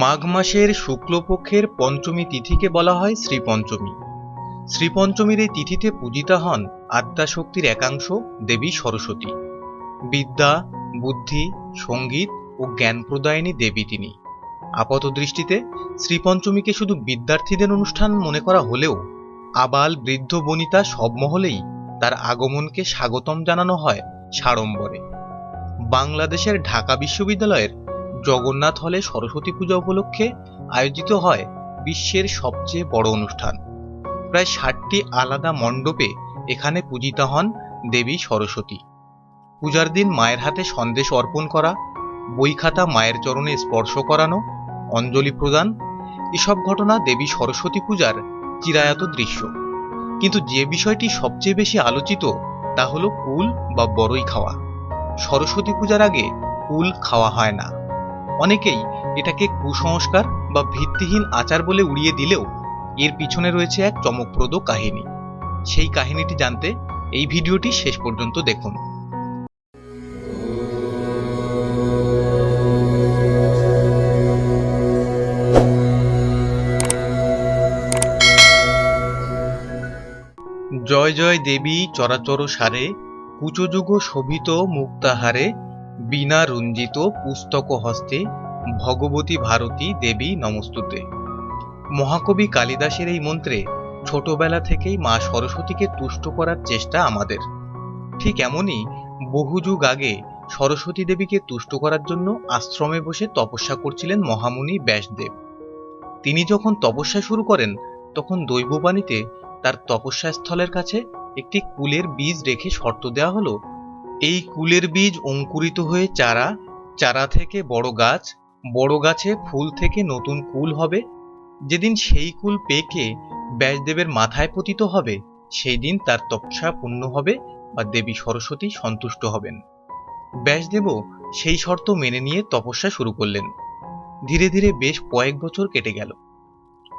মাঘ মাসের শুক্লপক্ষের পঞ্চমী তিথিকে বলা হয় শ্রীপঞ্চমী। শ্রীপঞ্চমীর এই তিথিতে পূজিতা হন আদ্যাশক্তির একাংশ দেবী সরস্বতী। বিদ্যা, বুদ্ধি, সংগীত ও জ্ঞান প্রদায়িনী দেবী তিনি। আপাত দৃষ্টিতে শ্রীপঞ্চমীকে শুধু বিদ্যার্থীদের অনুষ্ঠান মনে করা হলেও আবাল বৃদ্ধ বনিতা সব মহলেই তার আগমনকে স্বাগতম জানানো হয় সাড়ম্বরে। বাংলাদেশের ঢাকা বিশ্ববিদ্যালয়ের জগন্নাথ হলে সরস্বতী পূজা উপলক্ষে আয়োজিত হয় বিশ্বের সবচেয়ে বড় অনুষ্ঠান। প্রায় ষাটটি আলাদা মণ্ডপে এখানে পূজিত হন দেবী সরস্বতী। পূজার দিন মায়ের হাতে সন্দেশ অর্পণ করা, বই খাতা মায়ের চরণে স্পর্শ করানো, অঞ্জলি প্রদান, এসব ঘটনা দেবী সরস্বতী পূজার চিরায়ত দৃশ্য। কিন্তু যে বিষয়টি সবচেয়ে বেশি আলোচিত তা হলো কুল বা বড়ই খাওয়া। সরস্বতী পূজার আগে কুল খাওয়া হয় না। অনেকেই এটাকে কুসংস্কার বা ভিত্তিহীন আচার বলে উড়িয়ে দিলেও এর পিছনে রয়েছে এক চমকপ্রদ কাহিনী। সেই কাহিনীটি জানতে এই ভিডিওটি শেষ পর্যন্ত দেখুন। জয় জয় দেবী চরাচর সারে কুচযুগ শোভিত মুক্তাহারে বিনা রঞ্জিত পুস্তক হস্তে ভগবতী ভারতী দেবী নমস্তুতে। মহাকবি কালিদাসের এই মন্ত্রে ছোটবেলা থেকেই মা সরস্বতীকে তুষ্ট করার চেষ্টা আমাদের। ঠিক এমনই বহু যুগ আগে সরস্বতী দেবীকে তুষ্ট করার জন্য আশ্রমে বসে তপস্যা করছিলেন মহামুনি ব্যাসদেব। তিনি যখন তপস্যা শুরু করেন, তখন দৈববাণীতে তার তপস্যা স্থলের কাছে একটি কুলের বীজ রেখে শর্ত দেওয়া হলো এই কুলের বীজ অঙ্কুরিত হয়ে চারা চারা থেকে বড় গাছ, বড় গাছে ফুল থেকে নতুন কুল হবে। যেদিন সেই কুল পেকে ব্যাসদেবের মাথায় পতিত হবে, সেই দিন তার তপস্যা পূর্ণ হবে বা দেবী সরস্বতী সন্তুষ্ট হবেন। ব্যাসদেবও সেই শর্ত মেনে নিয়ে তপস্যা শুরু করলেন। ধীরে ধীরে বেশ কয়েক বছর কেটে গেল।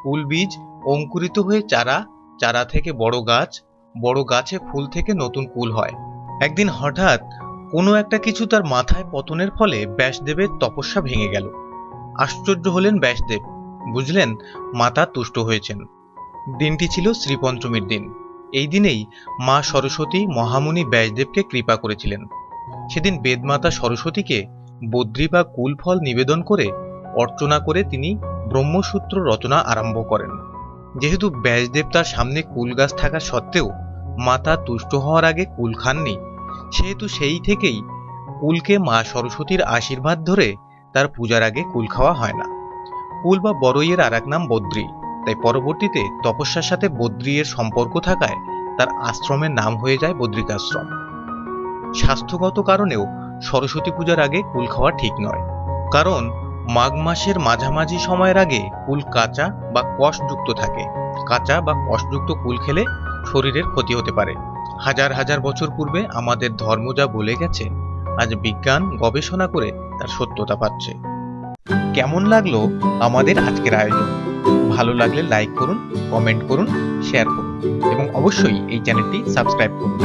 কুল বীজ অঙ্কুরিত হয়ে চারা চারা থেকে বড় গাছ, বড় গাছে ফুল থেকে নতুন কুল হয়। একদিন হঠাৎ কোনো একটা কিছু তার মাথায় পতনের ফলে ব্যাসদেবের তপস্যা ভেঙে গেল। আশ্চর্য হলেন ব্যাসদেব, বুঝলেন মাতা তুষ্ট হয়েছেন। দিনটি ছিল শ্রীপঞ্চমীর দিন। এই দিনেই মা সরস্বতী মহামুনি ব্যাসদেবকে কৃপা করেছিলেন। সেদিন বেদমাতা সরস্বতীকে বদ্রী বা কুলফল নিবেদন করে অর্চনা করে তিনি ব্রহ্মসূত্র রচনা আরম্ভ করেন। যেহেতু ব্যাসদেব তার সামনে কুল গাছ থাকা সত্ত্বেও মাতা তুষ্ট হওয়ার আগে কুল খাননি। সেহেতু সেই থেকেই কুলকে মা সরস্বতীর আশীর্বাদ ধরে তার পূজার আগে কুল খাওয়া হয় না। কুল বা বড়ইয়ের আর নাম বদ্রী। তাই পরবর্তীতে তপস্যার সাথে বদ্রী এর সম্পর্ক থাকায় তার আশ্রমের নাম হয়ে যায় বদ্রিকাশ্রম। স্বাস্থ্যগত কারণেও সরস্বতী পূজার আগে কুল খাওয়া ঠিক নয়। কারণ মাঘ মাসের মাঝামাঝি সময়ের আগে কুল কাঁচা বা কষযুক্ত থাকে। কাঁচা বা কষযুক্ত কুল খেলে শরীরের ক্ষতি হতে পারে। হাজার হাজার বছর পূর্বে আমাদের ধর্ম যা বলে গেছে, আজ বিজ্ঞান গবেষণা করে তার সত্যতা পাচ্ছে। কেমন লাগল আমাদের আজকের আয়োজন? ভালো লাগলে লাইক করুন কমেন্ট করুন শেয়ার করুন এবং অবশ্যই এই চ্যানেলটি সাবস্ক্রাইব করুন।